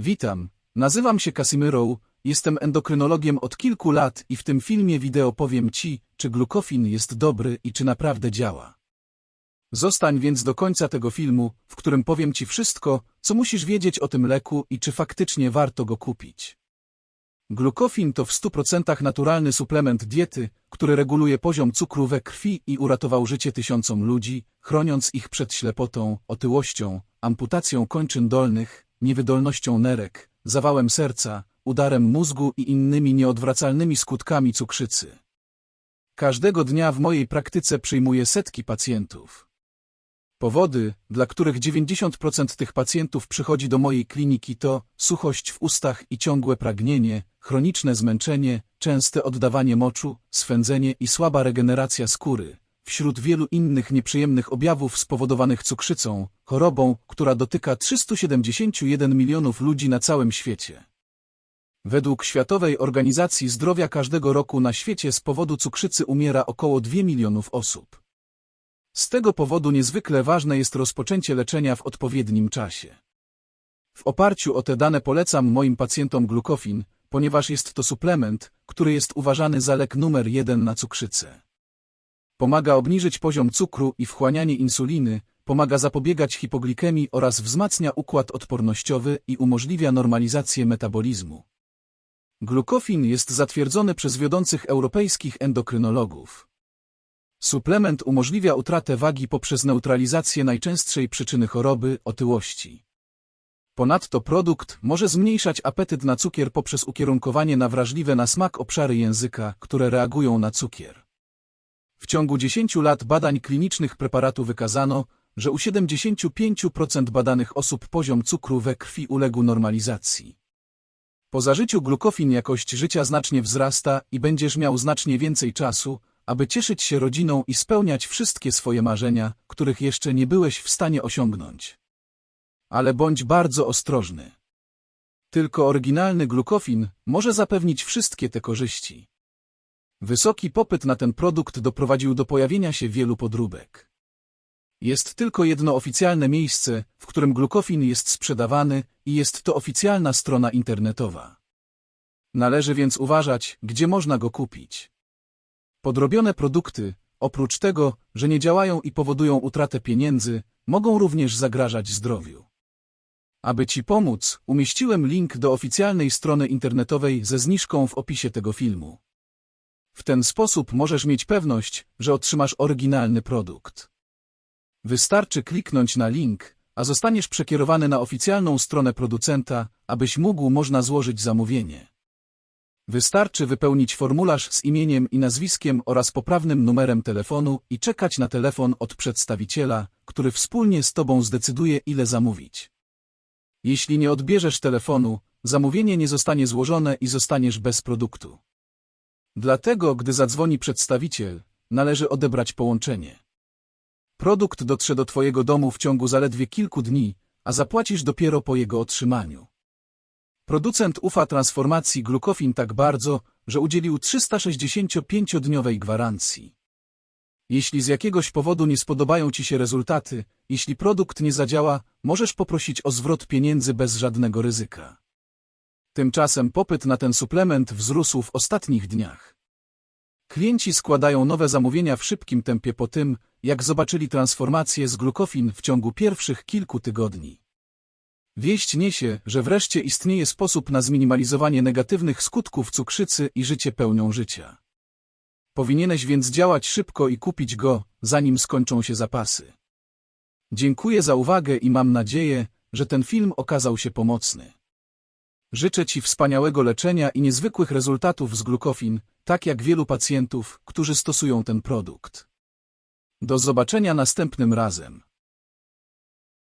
Witam, nazywam się Casimiro, jestem endokrynologiem od kilku lat i w tym filmie wideo powiem Ci, czy glukofin jest dobry i czy naprawdę działa. Zostań więc do końca tego filmu, w którym powiem Ci wszystko, co musisz wiedzieć o tym leku i czy faktycznie warto go kupić. Glukofin to w 100% naturalny suplement diety, który reguluje poziom cukru we krwi i uratował życie tysiącom ludzi, chroniąc ich przed ślepotą, otyłością, amputacją kończyn dolnych, niewydolnością nerek, zawałem serca, udarem mózgu i innymi nieodwracalnymi skutkami cukrzycy. Każdego dnia w mojej praktyce przyjmuję setki pacjentów. Powody, dla których 90% tych pacjentów przychodzi do mojej kliniki to suchość w ustach i ciągłe pragnienie, chroniczne zmęczenie, częste oddawanie moczu, swędzenie i słaba regeneracja skóry. Wśród wielu innych nieprzyjemnych objawów spowodowanych cukrzycą, chorobą, która dotyka 371 milionów ludzi na całym świecie. Według Światowej Organizacji Zdrowia każdego roku na świecie z powodu cukrzycy umiera około 2 milionów osób. Z tego powodu niezwykle ważne jest rozpoczęcie leczenia w odpowiednim czasie. W oparciu o te dane polecam moim pacjentom glukofin, ponieważ jest to suplement, który jest uważany za lek numer jeden na cukrzycę. Pomaga obniżyć poziom cukru i wchłanianie insuliny, pomaga zapobiegać hipoglikemii oraz wzmacnia układ odpornościowy i umożliwia normalizację metabolizmu. Glukofin jest zatwierdzony przez wiodących europejskich endokrynologów. Suplement umożliwia utratę wagi poprzez neutralizację najczęstszej przyczyny choroby otyłości. Ponadto produkt może zmniejszać apetyt na cukier poprzez ukierunkowanie na wrażliwe na smak obszary języka, które reagują na cukier. W ciągu 10 lat badań klinicznych preparatu wykazano, że u 75% badanych osób poziom cukru we krwi uległ normalizacji. Po zażyciu glukofin jakość życia znacznie wzrasta i będziesz miał znacznie więcej czasu, aby cieszyć się rodziną i spełniać wszystkie swoje marzenia, których jeszcze nie byłeś w stanie osiągnąć. Ale bądź bardzo ostrożny. Tylko oryginalny glukofin może zapewnić wszystkie te korzyści. Wysoki popyt na ten produkt doprowadził do pojawienia się wielu podróbek. Jest tylko jedno oficjalne miejsce, w którym glukofin jest sprzedawany i jest to oficjalna strona internetowa. Należy więc uważać, gdzie można go kupić. Podrobione produkty, oprócz tego, że nie działają i powodują utratę pieniędzy, mogą również zagrażać zdrowiu. Aby Ci pomóc, umieściłem link do oficjalnej strony internetowej ze zniżką w opisie tego filmu. W ten sposób możesz mieć pewność, że otrzymasz oryginalny produkt. Wystarczy kliknąć na link, a zostaniesz przekierowany na oficjalną stronę producenta, abyś mógł można złożyć zamówienie. Wystarczy wypełnić formularz z imieniem i nazwiskiem oraz poprawnym numerem telefonu i czekać na telefon od przedstawiciela, który wspólnie z Tobą zdecyduje, ile zamówić. Jeśli nie odbierzesz telefonu, zamówienie nie zostanie złożone i zostaniesz bez produktu. Dlatego, gdy zadzwoni przedstawiciel, należy odebrać połączenie. Produkt dotrze do Twojego domu w ciągu zaledwie kilku dni, a zapłacisz dopiero po jego otrzymaniu. Producent ufa transformacji glukofin tak bardzo, że udzielił 365-dniowej gwarancji. Jeśli z jakiegoś powodu nie spodobają Ci się rezultaty, jeśli produkt nie zadziała, możesz poprosić o zwrot pieniędzy bez żadnego ryzyka. Tymczasem popyt na ten suplement wzrósł w ostatnich dniach. Klienci składają nowe zamówienia w szybkim tempie po tym, jak zobaczyli transformację z glukofin w ciągu pierwszych kilku tygodni. Wieść niesie, że wreszcie istnieje sposób na zminimalizowanie negatywnych skutków cukrzycy i życie pełnią życia. Powinieneś więc działać szybko i kupić go, zanim skończą się zapasy. Dziękuję za uwagę i mam nadzieję, że ten film okazał się pomocny. Życzę Ci wspaniałego leczenia i niezwykłych rezultatów z glukofin, tak jak wielu pacjentów, którzy stosują ten produkt. Do zobaczenia następnym razem.